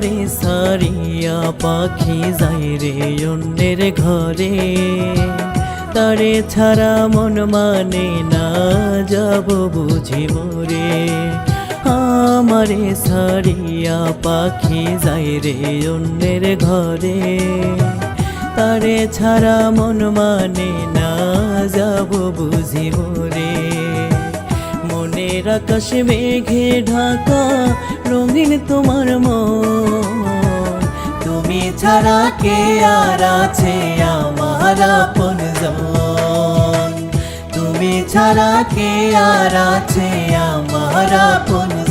আমারে সারিয়া পাখি যাই রে অন্যের ঘরে। তারে ছাড়া মন মানে না, যাব বুঝি মরে। আমারে সারিয়া পাখি যাই রে অন্যের ঘরে। তারে ছাড়া মন মানে না, যাব বুঝি মরে। মনের আকাশে মেঘে ঢাকা, রঙিন তোমার মন ছাড়া কে আর আছে আমার আপনজন তুমি ছাড়া কে আর আছে আমার আপনজন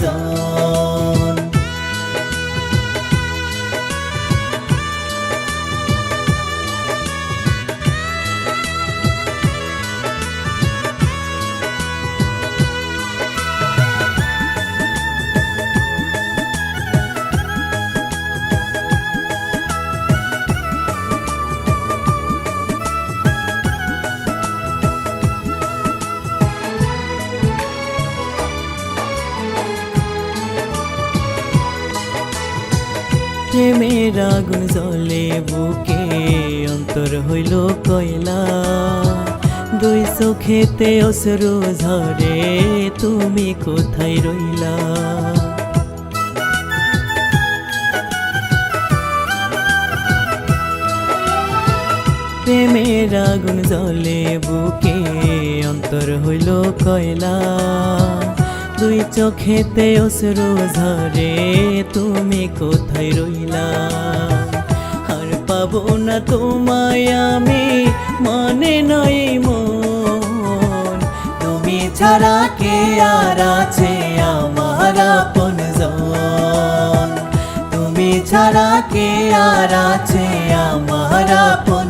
প্রেমের আগুন জলে বুকে, অন্তর হইল কয়লা। দুই চোখেতে অসরু ঝরে, তুমি কোথায় রইলা? প্রেমের আগুন জলে বুকে, অন্তর হইল কয়লা। দুই চোখেতে অসরু ঝরে, তুমি কোথায় রইলা? আর পাবো না তোমায় আমি, মনে নয় মন। তুমি ছাড়া কে আর আছে আমার আপনজন তুমি ছাড়া কে আর আছে আমার আপনজন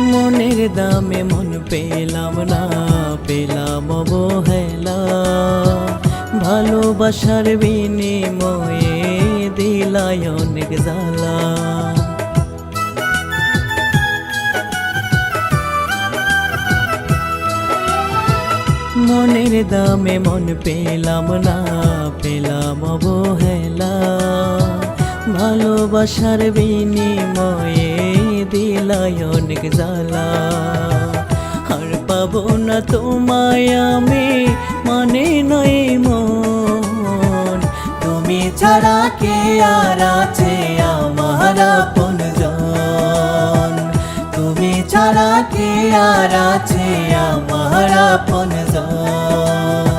মনের দামে মন পেলাম না, পেলাম অবহেলা। ভালোবাসার বিনিময়ে দিলাই অনেক জ্বালা। মনের দামে মন পেলাম না, পেলাম অবহেলা। ভালোবাসার বিনিময়ে দিলাই অনেক জ্বালা। আর পাবো না তোমায় আমি মানে নয় মন। তুমি ছাড়া কে আর আছে আমার আপনজন তুমি ছাড়া কে আর আছে আমার আপনজন